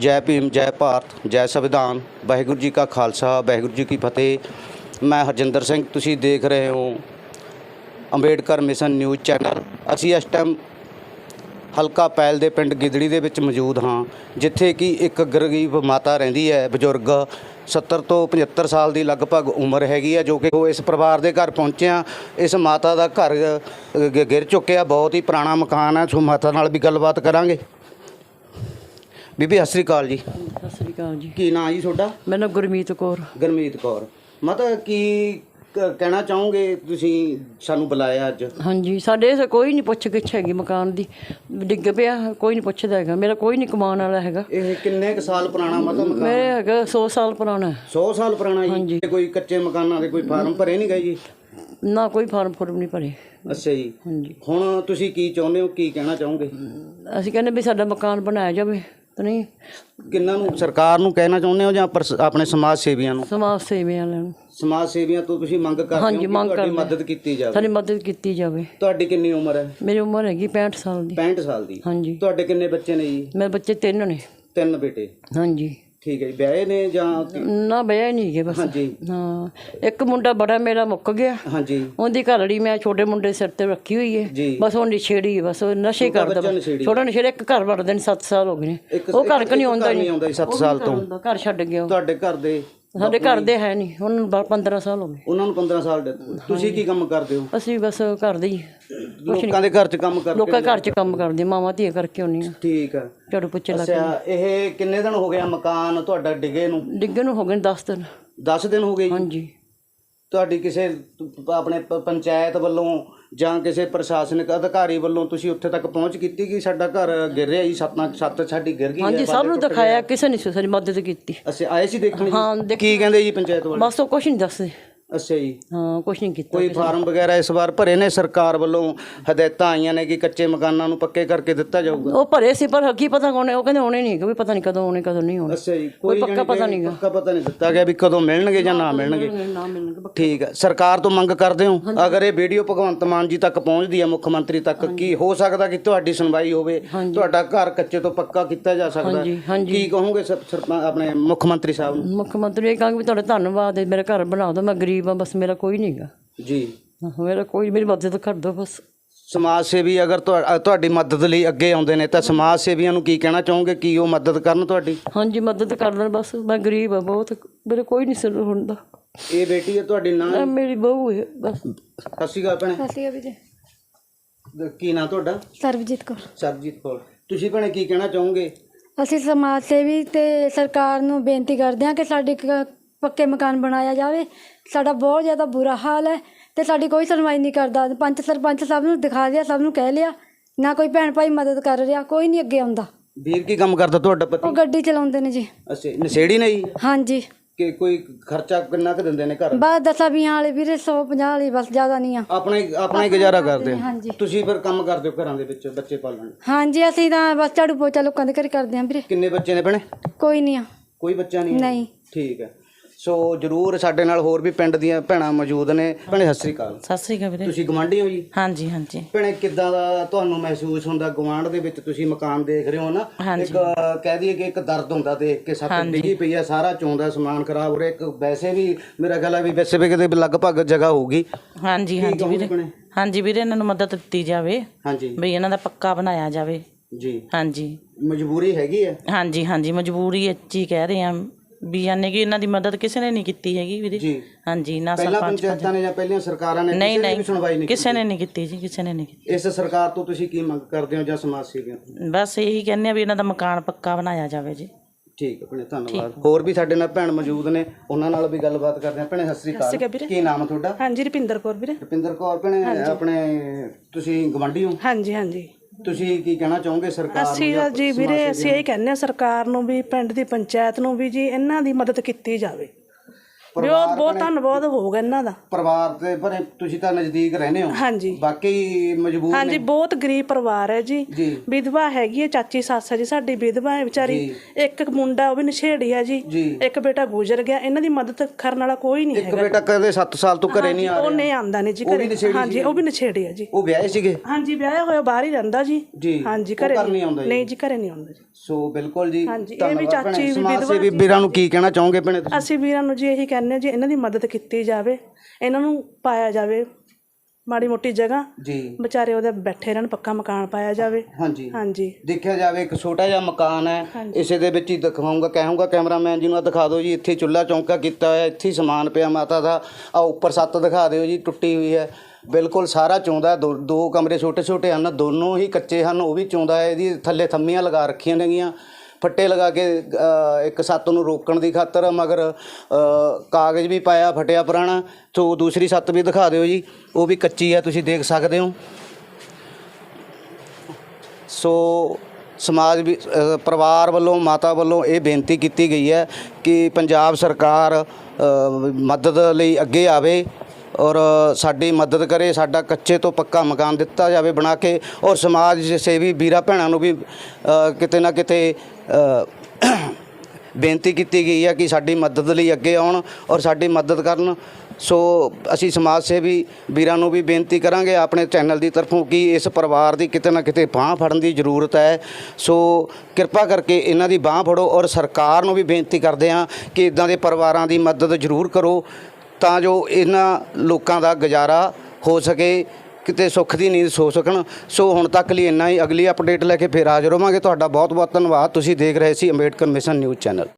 ਜੈ ਭੀਮ, ਜੈ ਭਾਰਤ, ਜੈ ਸੰਵਿਧਾਨ, ਵਾਹਿਗੁਰੂ ਜੀ ਕਾ ਖਾਲਸਾ, ਵਾਹਿਗੁਰੂ ਜੀ ਕੀ ਫਤਿਹ। ਮੈਂ ਹਰਜਿੰਦਰ ਸਿੰਘ, ਤੁਸੀਂ ਦੇਖ ਰਹੇ ਹੋ ਅੰਬੇਡਕਰ ਮਿਸ਼ਨ ਨਿਊਜ਼ ਚੈਨਲ। ਅਸੀਂ ਇਸ ਟਾਈਮ ਹਲਕਾ ਪੈਲ ਦੇ ਪਿੰਡ ਗਿੱਦੜੀ ਦੇ ਵਿੱਚ ਮੌਜੂਦ ਹਾਂ, ਜਿੱਥੇ ਕਿ ਇੱਕ ਗਰੀਬ ਮਾਤਾ ਰਹਿੰਦੀ ਹੈ, ਬਜ਼ੁਰਗ 70 ਤੋਂ 75 ਸਾਲ ਦੀ ਲਗਭਗ ਉਮਰ ਹੈਗੀ ਹੈ, ਜੋ ਕਿ ਉਹ ਇਸ ਪਰਿਵਾਰ ਦੇ ਘਰ ਪਹੁੰਚਿਆ ਇਸ ਮਾਤਾ ਦਾ ਘਰ ਗਿਰ ਚੁੱਕਿਆ, ਬਹੁਤ ਹੀ ਪੁਰਾਣਾ ਮਕਾਨ ਹੈ, ਸੋ ਮਾਤਾ ਨਾਲ ਵੀ ਗੱਲਬਾਤ ਕਰਾਂਗੇ। ਬੀਬੀ ਸਤਿ ਸ੍ਰੀ ਅਕਾਲ ਜੀ। ਸਤਿ ਸ੍ਰੀ ਅਕਾਲ ਜੀ। ਕੀ ਨਾਂ ਜੀ ਤੁਹਾਡਾ? ਮੈਨੂੰ ਗੁਰਮੀਤ ਕੌਰ। ਗਰਮੀਤ ਕੌਰ। ਮਾਤਾ ਕੀ ਕ- ਕਹਿਣਾ ਚਾਹੋਗੇ ਤੁਸੀਂ ਸਾਨੂੰ ਬੁਲਾਇਆ ਅੱਜ? ਹਾਂਜੀ ਸਾਡੇ ਕੋਈ ਨਹੀਂ ਪੁੱਛ ਗਿੱਛ ਹੈਗੀ ਮਕਾਨ ਦੀ। ਡਿੱਗ ਪਿਆ ਕੋਈ ਨਹੀਂ ਪੁੱਛਦਾ ਹੈਗਾ। ਮੇਰਾ ਕੋਈ ਨਹੀਂ ਕਮਾਉਣ ਵਾਲਾ ਹੈਗਾ। ਇਹ ਕਿੰਨੇ ਕੁ ਸਾਲ ਪੁਰਾਣਾ ਮਾਤਾ ਮਕਾਨ? ਮੇਰੇ ਹੈਗਾ 100 ਸਾਲ ਪੁਰਾਣਾ। 100 ਸਾਲ ਪੁਰਾਣਾ ਜੀ? ਤੇ ਕੋਈ ਕੱਚੇ ਮਕਾਨਾਂ ਦੇ ਕੋਈ ਫਾਰਮ ਭਰੇ ਨਹੀਂ ਗਏ ਜੀ? ਨਾ ਕੋਈ ਫਾਰਮ ਫੁਰਮ ਨਹੀਂ ਭਰੇ। ਅੱਛਾ ਜੀ। ਹਾਂਜੀ। ਹੁਣ ਤੁਸੀਂ ਕੀ ਚਾਹੁੰਦੇ ਹੋ ਕੀ ਕਹਿਣਾ ਚਾਹੋਗੇ? ਅਸੀਂ ਕਹਿੰਦੇ ਵੀ ਸਾਡਾ ਮਕਾਨ ਬਣਾਇਆ ਜਾਵੇ। ਤਾਂ ਨਹੀਂ। ਕਿੰਨਾਂ ਨੂੰ ਸਰਕਾਰ ਨੂੰ ਕਹਿਣਾ ਚਾਹੁੰਦੇ ਹੋ ਜਾਂ ਪਰਸ- ਆਪਣੇ ਸਮਾਜ ਸੇਵੀਆਂ ਨੂੰ? ਸਮਾਜ ਸੇਵੀਆਂ ਵਾਲਿਆਂ ਨੂੰ। ਸਮਾਜ ਸੇਵੀਆਂ ਤੋਂ ਤੁਸੀਂ ਮੰਗ ਕਰਦੇ ਹੋ ਹਾਂਜੀ, ਕਿ ਮੰਗ ਤੁਹਾਡੀ ਕਰਦੇ। ਮਦਦ ਕੀਤੀ ਜਾਵੇ। ਸਾਡੀ ਮਦਦ ਕੀਤੀ ਜਾਵੇ। ਤੁਹਾਡੀ ਕਿੰਨੀ ਉਮਰ ਹੈ? ਮੇਰੀ ਉਮਰ ਹੈਗੀ 65 ਸਾਲ ਦੀ। 65 ਸਾਲ ਦੀ। ਹਾਂਜੀ। ਤੁਹਾਡੇ ਕਿੰਨੇ ਬੱਚੇ ਨੇ ਜੀ? ਮੇਰੇ ਬੱਚੇ ਤਿੰਨ ਨੇ। ਤਿੰਨ ਬੇਟੇ। ਹਾਂਜੀ। ਠੀਕ ਹੈ ਜੀ ਵਿਆਹੇ ਨੇ ਜਾਂ ਨਾ ਵਿਆਹ ਨਹੀਂ ਹੈਗੇ ਬਸ। ਹਾਂਜੀ। ਹਾਂ ਇੱਕ ਮੁੰਡਾ ਬੜਾ ਮੇਰਾ ਮੁੱਕ ਗਿਆ। ਹਾਂਜੀ। ਉਹਦੀ ਘਰੜੀ ਮੈਂ ਛੋਟੇ ਮੁੰਡੇ ਸਿਰ ਤੇ ਰੱਖੀ ਹੋਈ ਹੈ। ਜੀ। ਬਸ ਉਹ ਨਸ਼ੇੜੀ ਹੈ, ਬਸ ਉਹ ਨਸ਼ੇ ਕਰਦਾ ਬੱਚਾ। ਨਸ਼ੇੜੀ। ਛੋਟਾ ਨਸ਼ੇੜੀ ਇੱਕ ਘਰ ਵੜਦੇ ਨੇ 7 ਸਾਲ ਹੋ ਗਏ ਨੇ। ਇੱਕ ਉਹ ਘਰ ਕਿ ਨਹੀਂ ਆਉਂਦਾ ਨਹੀਂ ਆਉਂਦਾ 7 ਸਾਲ ਤੋਂ। ਘਰ ਛੱਡ ਗਿਆ ਉਹ। ਤੁਹਾਡੇ ਘਰ ਦੇ ਸਾਡੇ ਘਰ ਦੇ ਹੈ ਨਹੀਂ ਉਹਨਾਂ ਨੂੰ ਬ- 15 ਸਾਲ ਹੋ ਗਏ। ਉਹਨਾਂ ਨੂੰ 15 ਸਾਲ ਦੇ ਤੁਸੀਂ ਕੀ ਕੰਮ ਕਰਦੇ ਹੋ? ਅਸੀਂ ਬਸ ਘਰ ਦੇ ਹੀ। ਲੋਕਾਂ ਦੇ ਘਰ 'ਚ ਕੰਮ ਕਰਦੇ ਲੋਕਾਂ ਘਰ 'ਚ ਕੰਮ ਕਰਦੇ ਮਾਵਾਂ ਧੀਆਂ ਕਰਕੇ ਆਉਂਦੀਆਂ। ਠੀਕ ਹੈ ਝਾੜੂ ਪੁੱਛੇ ਲੱਗ ਅੱਛਾ ਇਹ ਕਿੰਨੇ ਦਿਨ ਹੋ ਗਿਆ ਮਕਾਨ ਤੁਹਾਡਾ ਡਿੱਗੇ ਨੂੰ? ਡਿੱਗੇ ਨੂੰ ਹੋ ਗਏ 10 ਦਿਨ। 10 ਦਿਨ ਹੋ ਗਏ ਜੀ? ਹਾਂਜੀ। ਤੁਹਾਡੀ ਕਿਸੇ ਆਪਣੇ ਪ- ਪੰਚਾਇਤ ਵੱਲੋਂ ਜਾਂ ਕਿਸੇ ਪ੍ਰਸ਼ਾਸਨਿਕ ਅਧਿਕਾਰੀ ਵੱਲੋਂ ਤੁਸੀਂ ਉੱਥੇ ਤੱਕ ਪਹੁੰਚ ਕੀਤੀ ਕਿ ਸਾਡਾ ਘਰ ਗਿਰ ਰਿਹਾ ਜੀ? ਸੱਤਾਂ ਛੱਤ ਸਾਡੀ ਗਿਰ ਗਈ ਹਾਂਜੀ ਹੈ ਸਭ ਨੂੰ ਦਿਖਾਇਆ ਕਿਸੇ ਨੇ ਸਾਡੀ ਮਦਦ ਕੀਤੀ। ਅਸੀਂ ਆਏ ਸੀ ਦੇਖਣ ਜੀ? ਹਾਂ ਕੀ ਕਹਿੰਦੇ ਜੀ ਪੰਚਾਇਤ ਵਾਲੇ? ਬਸ ਉਹ ਕੁਛ ਨਹੀਂ ਦੱਸਦੇ। ਅੱਛਾ ਜੀ। ਹਾਂ ਕੁਛ ਨਹੀਂ ਕੀਤਾ ਕੋਈ ਫਾਰਮ ਵਗੈਰਾ ਇਸ ਵਾਰ ਭਰੇ ਨੇ ਸਰਕਾਰ ਵੱਲੋਂ? ਹਦਾਇਤਾਂ ਆਈਆਂ ਨੇ ਕਿ ਕੱਚੇ ਮਕਾਨਾਂ ਨੂੰ ਪੱਕੇ ਕਰਕੇ ਦਿੱਤਾ ਜਾਊਗਾ? ਉਹ ਭਰੇ ਸੀ ਪਰ ਕੀ ਪਤਾ ਕੋਣੇ ਉਹ ਕਹਿੰਦੇ ਹੋਣੇ ਨਹੀਂ ਕਿ ਵੀ ਪਤਾ ਨਹੀਂ ਕਦੋਂ ਹੋਣੇ ਕਦੋਂ ਨਹੀਂ ਹੋਣੇ। ਅੱਛਾ ਜੀ ਕੋਈ ਪੱਕਾ ਪਤਾ ਕਿ ਨਹੀਂਗਾ ਪੱਕਾ ਪਤਾ ਨਹੀਂ ਦਿੱਤਾ ਗਿਆ ਵੀ ਕਦੋਂ ਮਿਲਣਗੇ ਜਾਂ ਨਾ ਮਿਲਣਗੇ। ਨਾ ਮਿਲਣਗੇ ਠੀਕ ਹੈ ਸਰਕਾਰ ਤੋਂ ਮੰਗ ਕਰਦੇ ਹੋ? ਅਗਰ ਇਹ ਵੀਡੀਓ ਭਗਵੰਤ ਮਾਨ ਜੀ ਤੱਕ ਪਹੁੰਚਦੀ ਹੈ ਮੁੱਖ ਮੰਤਰੀ ਤੱਕ ਕੀ ਹੋ ਸਕਦਾ ਕਿ ਤੁਹਾਡੀ ਸੁਣਵਾਈ ਹੋਵੇ? ਤੁਹਾਡਾ ਘਰ ਕੱਚੇ ਤੋਂ ਪੱਕਾ ਕੀਤਾ ਜਾ ਸਕਦਾ? ਹਾਂਜੀ ਹਾਂਜੀ। ਕੀ ਕਹੋਗੇ ਸਰ- ਸਰਪੰ- ਆਪਣੇ ਮੁੱਖ ਮੰਤਰੀ ਸਾਹਿਬ ਨੂੰ? ਮੁੱਖ ਮੰਤਰੀ ਇਹ ਕਹਾਂਗੇ ਵੀ ਤੁਹਾਡਾ ਧੰਨਵਾਦ ਹੈ ਮੇਰਾ ਘਰ ਬਣਾ ਦਿਓ ਮੈਂ ਗਰੀਬ ਆ ਬਸ ਮੇਰਾ ਕੋਈ ਨਹੀਂਗਾ ਜੀ। ਮੇਰਾ ਕੋਈ ਮੇਰੀ ਮਦਦ ਕਰ ਦਿਓ ਬਸ। ਸਮਾਜ ਸੇਵੀ ਅਗਰ ਤੁਹਾ- ਅ, ਤੁਹਾਡੀ ਮਦਦ ਲਈ ਅੱਗੇ ਆਉਂਦੇ ਨੇ ਤਾਂ ਸਮਾਜ ਸੇਵੀਆਂ ਨੂੰ ਕੀ ਕਹਿਣਾ ਚਾਹੋਗੇ? ਕੀ ਉਹ ਮਦਦ ਕਰਨ ਤੁਹਾਡੀ? ਹਾਂਜੀ ਮਦਦ ਕਰ ਲੈਣ ਬਸ। ਮੈਂ ਗਰੀਬ ਆ ਬਹੁਤ। ਮੇਰੇ ਕੋਈ ਨਹੀਂ ਸਿਰ ਹੁੰਦਾ ਇਹ ਬੇਟੀ ਹੈ ਤੁਹਾਡੀ ਨਾਂ? ਇਹ ਮੇਰੀ ਬਹੂ ਹੈ ਬਸ। ਸਤਿ ਸ਼੍ਰੀ ਅਕਾਲ ਭੈਣੇ। ਸਤਿ ਸ਼੍ਰੀ ਅਕਾਲ ਜੀ ਕੀ ਨਾਂ ਤੁਹਾਡਾ? ਸਰਬਜੀਤ ਕੌਰ। ਸਰਬਜੀਤ ਕੌਰ। ਤੁਸੀਂ ਭੈਣੇ ਕੀ ਕਹਿਣਾ ਚਾਹੋਗੇ? ਅਸੀਂ ਸਮਾਜ ਸੇਵੀ ਤੇ ਸਰਕਾਰ ਨੂੰ ਬੇਨਤੀ ਕਰਦੇ ਹਾਂ ਕਿ ਸਾਡੇ ਕ- ਪੱਕੇ ਮਕਾਨ ਬਣਾਇਆ ਜਾਵੇ। ਸਾਡਾ ਬਹੁਤ ਜ਼ਿਆਦਾ ਬੁਰਾ ਹਾਲ ਹੈ ਤੇ ਸਾਡੀ ਕੋਈ ਸੁਣਵਾਈ ਨਹੀਂ ਕਰਦਾ। ਪੰਚ ਸਰਪੰਚ ਸਭ ਨੂੰ ਦਿਖਾ ਲਿਆ ਸਭ ਨੂੰ ਕਹਿ ਲਿਆ। ਨਾ ਕੋਈ ਭੈਣ ਭਾਈ ਮਦਦ ਕਰ ਰਿਹਾ ਕੋਈ ਨਹੀਂ ਅੱਗੇ ਆਉਂਦਾ। ਵੀਰ ਕੀ ਕੰਮ ਕਰਦਾ ਤੁਹਾਡਾ ਉਹ ਪਤੀ ਗੱਡੀ ਚਲਾਉਂਦੇ ਨੇ ਜੀ। ਅੱਛਾ ਨਸ਼ੇੜੀ ਨਹੀਂ ਹਾਂਜੀ। ਕਿ ਕੋਈ ਖਰਚਾ ਕਿੰਨਾ ਕੁ ਦਿੰਦੇ ਨੇ ਘਰ? ਬਸ ਦਸਾਂ ਵੀਹਾਂ ਵਾਲੇ ਵੀਰੇ 150 ਵਾਲੀ ਬਸ ਜ਼ਿਆਦਾ ਨਹੀਂ ਆ। ਆਪਣਾ ਹੀ ਆਪਣਾ ਹੀ ਗੁਜ਼ਾਰਾ ਕਰਦੇ। ਹਾਂਜੀ। ਤੁਸੀਂ ਫਿਰ ਕੰਮ ਕਰਦੇ ਹੋ ਘਰਾਂ ਦੇ ਵਿੱਚ ਬੱਚੇ ਪਾਲਣ? ਹਾਂਜੀ ਅਸੀਂ ਤਾਂ ਬਸ ਝਾੜੂ ਪੋਚਾ ਲੋਕਾਂ ਦੇ ਘਰੇ ਕਰਦੇ ਹਾਂ ਵੀਰੇ। ਕਿੰਨੇ ਬੱਚੇ ਨੇ ਭੈਣੇ? ਕੋਈ ਨਹੀਂ ਆ। ਕੋਈ ਬੱਚਾ ਨਹੀਂ ਹੈ? ਨਹੀਂ। ਠੀਕ ਹੈ। ਸੋ ਜਰੂਰ ਸਾਡੇ ਨਾਲ ਹੋਰ ਵੀ ਪਿੰਡ ਦੀਆਂ ਭੈਣਾਂ ਮੌਜੂਦ ਨੇ। ਭੈਣੇ ਸਤਿ ਸ੍ਰੀ ਅਕਾਲ। ਸਤਿ ਸ੍ਰੀ ਅਕਾਲ ਵੀਰੇ। ਤੁਸੀਂ ਗਵਾਂਢੀ ਹੋ ਜੀ? ਹਾਂਜੀ ਹਾਂਜੀ। ਭੈਣੇ ਕਿੱਦਾਂ ਦਾ ਤੁਹਾਨੂੰ ਮਹਿਸੂਸ ਹੁੰਦਾ ਗਵਾਂਢ ਦੇ ਵਿੱਚ? ਤੁਸੀਂ ਮਕਾਨ ਦੇਖ ਰਹੇ ਹੋ ਨਾ? ਇੱਕ ਅਹ, ਕਹਿ ਦਈਏ ਕਿ ਇੱਕ ਦਰਦ ਹੁੰਦਾ ਦੇਖ ਕੇ ਸੱਤ ਡਿੱਗੀ ਪਈ ਆ ਸਾਰਾ ਚੋਂਦਾ ਸਮਾਨ ਖਰਾਬ ਹੋ ਰਿਹਾ। ਇੱਕ ਵੈਸੇ ਵੀ ਮੇਰਾ ਖਿਆਲ ਹੈ ਵੀ ਵੈਸੇ ਵੀ ਕਿਤੇ ਲਗਭਗ ਜਗ੍ਹਾ ਹੋਊਗੀ। ਹਾਂਜੀ ਹਾਂਜੀ ਵੀਰੇ। ਭੈਣੇ? ਹਾਂਜੀ ਵੀਰੇ ਇਹਨਾਂ ਨੂੰ ਮਦਦ ਦਿੱਤੀ ਜਾਵੇ। ਹਾਂਜੀ। ਵੀ ਇਹਨਾਂ ਦਾ ਪੱਕਾ ਬਣਾਇਆ ਜਾਵੇ। ਜੀ। ਹਾਂਜੀ। ਮਜਬੂਰੀ ਹੈਗੀ ਹੈ ਹਾਂਜੀ ਹਾਂਜੀ ਮਜਬੂਰੀ ਹੀ ਕਹਿ ਰਹੇ ਆ। ਵੀ ਯਾਨੀ ਕਿ ਇਹਨਾਂ ਦੀ ਮਦਦ ਕਿਸੇ ਨੇ ਨਹੀਂ ਕੀਤੀ ਹੈਗੀ ਵੀਰੇ। ਜੀ। ਹਾਂਜੀ ਨਾ ਪਹਿਲਾਂ ਸਰਪੰਚ ਪੰਚਾਇਤਾਂ ਨੇ ਜਾਂ ਪਹਿਲੀਆਂ ਸਰਕਾਰਾਂ ਨੇ ਨਹੀਂ ਕਿਸੇ ਨੇ ਵੀ ਨਹੀਂ ਸੁਣਵਾਈ ਨਹੀਂ ਕਿਸੇ ਨੇ ਨਹੀਂ ਕੀਤੀ ਜੀ ਕਿਸੇ ਨੇ ਨਹੀਂ ਕੀਤੀ। ਇਸ ਸਰਕਾਰ ਤੋਂ ਤੁਸੀਂ ਕੀ ਮੰਗ ਕਰਦੇ ਹੋ ਜਾਂ ਸਮਾਜ ਸੇਵੀਆਂ ਤੋਂ? ਬਸ ਇਹੀ ਕਹਿੰਦੇ ਆ ਵੀ ਇਹਨਾਂ ਦਾ ਮਕਾਨ ਪੱਕਾ ਬਣਾਇਆ ਜਾਵੇ ਜੀ। ਠੀਕ ਹੈ ਭੈਣੇ ਧੰਨਵਾਦ। ਹੋਰ ਵੀ ਸਾਡੇ ਨਾਲ ਭੈਣ ਮੌਜੂਦ ਨੇ ਉਹਨਾਂ ਨਾਲ ਵੀ ਗੱਲਬਾਤ ਕਰਦੇ ਹਾਂ। ਭੈਣੇ ਸਤਿ ਸ੍ਰੀ ਅਕਾਲ। ਕੀ ਨਾਮ ਹੈ ਤੁਹਾਡਾ? ਹਾਂਜੀ ਰੁਪਿੰਦਰ ਕੌਰ ਵੀਰੇ। ਰੁਪਿੰਦਰ ਕੌਰ ਭੈਣੇ ਆਪਣੇ ਤੁਸੀਂ ਗਵੰਡੀ ਹੋ? ਹਾਂਜੀ ਹਾਂਜੀ। ਤੁਸੀਂ ਕੀ ਕਹਿਣਾ ਚਾਹੋਗੇ ਸਰਕਾਰ ਨੂੰ ਅਸੀਂ ਜਾਂ ਜੀ ਵੀਰੇ ਅਸੀਂ ਇਹ ਕਹਿੰਦੇ ਆ ਸਰਕਾਰ ਨੂੰ ਵੀ ਪਿੰਡ ਦੀ ਪੰਚਾਇਤ ਨੂੰ ਵੀ ਜੀ ਇਹਨਾਂ ਦੀ ਮਦਦ ਕੀਤੀ ਜਾਵੇ। ਵੀ ਉਹ ਬਹੁਤ ਧੰਨਵਾਦ ਹੋਊਗਾ ਇਹਨਾਂ ਦਾ। ਪਰਿਵਾਰ ਦੇ ਭਰੇ ਤੁਸੀਂ ਤਾਂ ਨਜ਼ਦੀਕ ਰਹਿੰਦੇ ਹੋ। ਹਾਂਜੀ। ਬਾਕੀ ਮਜਬੂਰ ਹਾਂਜੀ ਬਹੁਤ ਗਰੀਬ ਪਰਿਵਾਰ ਹੈ ਜੀ। ਜੀ। ਵਿਧਵਾ ਹੈਗੀ ਹੈ ਚਾਚੀ ਸੱਸ ਹੈ ਜੀ ਸਾਡੀ ਵਿਧਵਾ ਹੈ ਵਿਚਾਰੀ। ਇੱਕ ਮੁੰਡਾ ਉਹ ਵੀ ਨਸ਼ੇੜੀ ਹੈ ਜੀ। ਜੀ। ਇੱਕ ਬੇਟਾ ਗੁਜ਼ਰ ਗਿਆ ਇਹਨਾਂ ਦੀ ਮਦਦ ਕਰਨ ਵਾਲਾ ਕੋਈ ਨਹੀਂ ਇੱਕ ਹੈਗਾ। ਬੇਟਾ ਕਦੇ 7 ਸਾਲ ਤੋਂ ਘਰੇ ਨਹੀਂ ਆ ਉਹ ਰਿਹਾ ਨਹੀਂ ਆਂਦਾ ਨਹੀਂ ਜੀ ਉਹ ਵੀ ਘਰੇ। ਨਸ਼ੇੜੀ ਹਾਂਜੀ ਉਹ ਵੀ ਨਸ਼ੇੜੀ ਹੈ ਜੀ। ਉਹ ਵਿਆਹੇ ਸੀਗੇ? ਹਾਂਜੀ ਵਿਆਹਿਆ ਹੋਇਆ ਬਾਹਰ ਹੀ ਰਹਿੰਦਾ ਜੀ। ਜੀ। ਹਾਂਜੀ ਉਹ ਘਰੇ ਘਰ ਨਹੀਂ ਆਉਂਦਾ ਜੀ? ਨਹੀਂ ਜੀ ਘਰੇ ਨਹੀਂ ਆਉਂਦਾ ਜੀ। ਸੋ ਬਿਲਕੁਲ ਜੀ ਹਾਂਜੀ, ਇਹ ਵੀ ਧੰਨਵਾਦ ਭੈਣੇ। ਚਾਚੀ ਵੀ ਸਮਾਜ ਸੇਵੀ ਵੀਰਾਂ ਨੂੰ ਕੀ ਕਹਿਣਾ ਚਾਹੋਗੇ ਭੈਣੇ ਤੁਸੀਂ? ਅਸੀਂ ਵੀਰਾਂ ਨੂੰ ਜੀ ਇਹੀ ਕਹਿੰਦੇ ਹਾਂ ਜੀ ਇਹਨਾਂ ਦੀ ਮਦਦ ਕੀਤੀ ਜਾਵੇ ਇਹਨਾਂ ਨੂੰ ਪਾਇਆ ਜਾਵੇ ਮਾੜੀ ਮੋਟੀ ਜਗ੍ਹਾ ਜੀ। ਵਿਚਾਰੇ ਉਹਦੇ ਬੈਠੇ ਰਹਿਣ ਪੱਕਾ ਮਕਾਨ ਪਾਇਆ ਜਾਵੇ। ਹਾਂਜੀ। ਹਾਂਜੀ। ਦੇਖਿਆ ਜਾਵੇ ਇੱਕ ਛੋਟਾ ਜਿਹਾ ਮਕਾਨ ਹੈ ਇਸੇ ਦੇ ਵਿੱਚ ਹੀ ਦਿਖਾਉਂਗਾ ਕਹਾਂਗਾ ਕੈਮਰਾਮੈਨ ਜੀ ਨੂੰ ਆਹ ਦਿਖਾ ਦਿਓ ਜੀ ਇੱਥੇ ਚੁੱਲ੍ਹਾ ਚੌਂਕਾ ਕੀਤਾ ਹੋਇਆ ਇੱਥੇ ਹੀ ਸਮਾਨ ਪਿਆ ਮਾਤਾ ਦਾ। ਆ ਉੱਪਰ ਛੱਤ ਦਿਖਾ ਦਿਓ ਜੀ ਟੁੱਟੀ ਹੋਈ ਹੈ। ਬਿਲਕੁਲ ਸਾਰਾ ਚੌਂਦਾ ਦੋ ਦੋ ਕਮਰੇ ਛੋਟੇ ਛੋਟੇ ਹਨ ਦੋਨੋਂ ਹੀ ਕੱਚੇ ਹਨ ਉਹ ਵੀ ਚੌਂਦਾ ਹੈ ਇਹਦੀ ਥੱਲੇ ਥੰਮੀਆਂ ਲਗਾ ਰੱਖੀਆਂ ਨੇਗੀਆਂ। ਫੱਟੇ ਲਗਾ ਕੇ ਇੱਕ ਸੱਤ ਨੂੰ ਰੋਕਣ ਦੀ ਖਾਤਰ, ਮਗਰ ਕਾਗਜ਼ ਵੀ ਪਾਇਆ, ਫਟਿਆ ਪੁਰਾਣਾ ਸੋ ਦੂਸਰੀ ਸੱਤ ਵੀ ਦਿਖਾ ਦਿਓ ਜੀ। ਉਹ ਵੀ ਕੱਚੀ ਹੈ ਤੁਸੀਂ ਦੇਖ ਸਕਦੇ ਹੋ। ਸੋ, ਸਮਾਜ ਵੀ ਪਰਿਵਾਰ ਵੱਲੋਂ, ਮਾਤਾ ਵੱਲੋਂ ਇਹ ਬੇਨਤੀ ਕੀਤੀ ਗਈ ਹੈ ਕਿ ਪੰਜਾਬ ਸਰਕਾਰ ਮਦਦ ਲਈ ਅੱਗੇ ਆਵੇ। ਔਰ ਸਾਡੀ ਮਦਦ ਕਰੇ, ਸਾਡਾ ਕੱਚੇ ਤੋਂ ਪੱਕਾ ਮਕਾਨ ਦਿੱਤਾ ਜਾਵੇ ਬਣਾ ਕੇ, ਔਰ ਸਮਾਜ ਸੇਵੀ ਵੀਰਾਂ ਭੈਣਾਂ ਨੂੰ ਵੀ ਕਿਤੇ ਨਾ ਕਿਤੇ ਬੇਨਤੀ ਕੀਤੀ ਗਈ ਹੈ ਕਿ ਸਾਡੀ ਮਦਦ ਲਈ ਅੱਗੇ ਆਉਣ ਔਰ ਸਾਡੀ ਮਦਦ ਕਰਨ। ਸੋ ਅਸੀਂ ਸਮਾਜ ਸੇਵੀ ਵੀਰਾਂ ਨੂੰ ਵੀ ਬੇਨਤੀ ਕਰਾਂਗੇ ਆਪਣੇ ਚੈਨਲ ਦੀ ਤਰਫੋਂ ਕਿ ਇਸ ਪਰਿਵਾਰ ਦੀ ਕਿਤੇ ਨਾ ਕਿਤੇ ਬਾਂਹ ਫੜਨ ਦੀ ਜ਼ਰੂਰਤ ਹੈ। ਸੋ ਕਿਰਪਾ ਕਰਕੇ ਇਹਨਾਂ ਦੀ ਬਾਂਹ ਫੜੋ ਔਰ ਸਰਕਾਰ ਨੂੰ ਵੀ ਬੇਨਤੀ ਕਰਦੇ ਹਾਂ ਕਿ ਇਦਾਂ ਦੇ ਪਰਿਵਾਰਾਂ ਦੀ ਮਦਦ ਜ਼ਰੂਰ ਕਰੋ। ਤਾਂ ਜੋ ਇਹਨਾਂ ਲੋਕਾਂ ਦਾ ਗੁਜ਼ਾਰਾ ਹੋ ਸਕੇ, ਕਿਤੇ ਸੁੱਖ ਦੀ ਨੀਂਦ ਸੋ ਸਕਣ। ਸੋ ਹੁਣ ਤੱਕ ਲਈ ਇੰਨਾ ਹੀ। ਅਗਲੀ ਅਪਡੇਟ ਲੈ ਕੇ ਫਿਰ ਹਾਜ਼ਰ ਹੋਵਾਂਗੇ। ਤੁਹਾਡਾ ਬਹੁਤ ਬਹੁਤ ਧੰਨਵਾਦ। ਤੁਸੀਂ ਦੇਖ ਰਹੇ ਸੀ ਅੰਬੇਡਕਰ ਮਿਸ਼ਨ ਨਿਊਜ਼ ਚੈਨਲ।